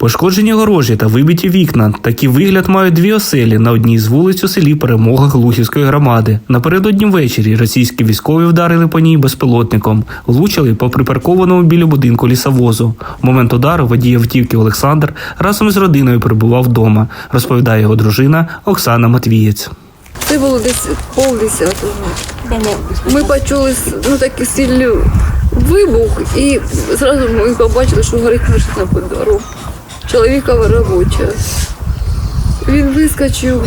Пошкоджені горожі та вибиті вікна. Такий вигляд мають дві оселі на одній з вулиць у селі Перемога Глухівської громади. Напередодні ввечері російські військові вдарили по ній безпілотником, влучили по припаркованому біля будинку лісовозу. В момент удару водій автівки Олександр разом з родиною перебував вдома, розповідає його дружина Оксана Матвієць. Це було десь полдесятого. Ми почули ну, такий сильний вибух і зразу ми побачили, що горить машина по двору. Чоловікова робоча. Він вискочив,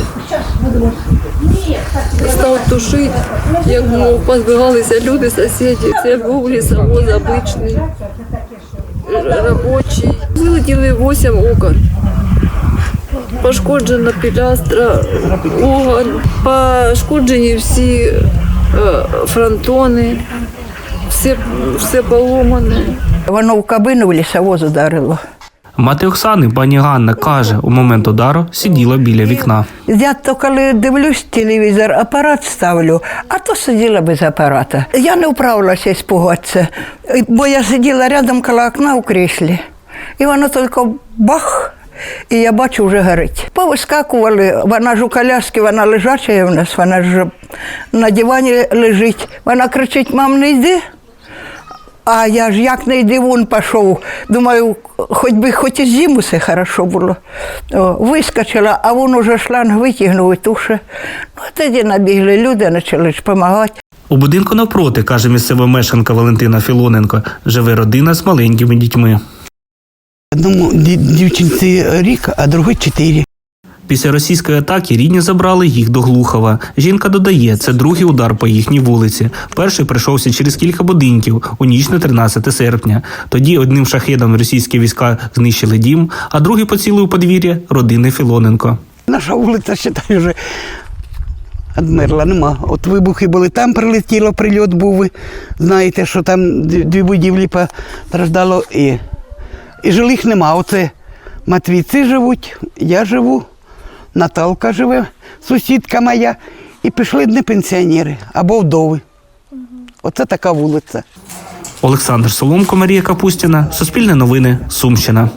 став тушити, як мов, позбигалися люди, сусіди. Це був лісовоз обичний, робочий. Вилетіли 8 окон. Пошкоджена пілястра, угон, пошкоджені всі е, фронтони, все, все поломане. Воно в кабину лісовоз ударило. Мати Оксани, пані Ганна, каже, у момент удару сиділа біля вікна. Я то коли дивлюсь телевізор, апарат ставлю, а то сиділа без апарата. Я не вправилася іспугатися, бо я сиділа рядом коло окна у кріслі. І воно тільки бах, і я бачу, вже горить. Повискакували, вона ж у коляскі, вона лежача в нас, вона ж на дивані лежить. Вона кричить: мам, не йди. А я ж як не йди, вон пішов. Думаю, хоч би хоч і зиму все хорошо було. О, вискочила, а він уже шланг витягнув і туше. Ну, тоді набігли люди, почали допомагати. У будинку навпроти, каже місцева мешканка Валентина Філоненко, живе родина з маленькими дітьми. Одному дівчинці рік, а другий чотири. Після російської атаки рідні забрали їх до Глухова. Жінка додає, це другий удар по їхній вулиці. Перший прийшовся через кілька будинків у ніч на 13 серпня. Тоді одним шахедом російські війська знищили дім, а другий поцілив у подвір'я родини Філоненко. Наша вулиця, считай, вже одмерла, нема. От вибухи були, там прилетіло, прильот був. Знаєте, що там дві будівлі постраждало і, і жилих нема. Оце Матвійці живуть, я живу, Наталка живе, сусідка моя. І пішли не пенсіонери або вдови. Оце така вулиця. Олександр Соломко, Марія Капустіна, Суспільне новини, Сумщина.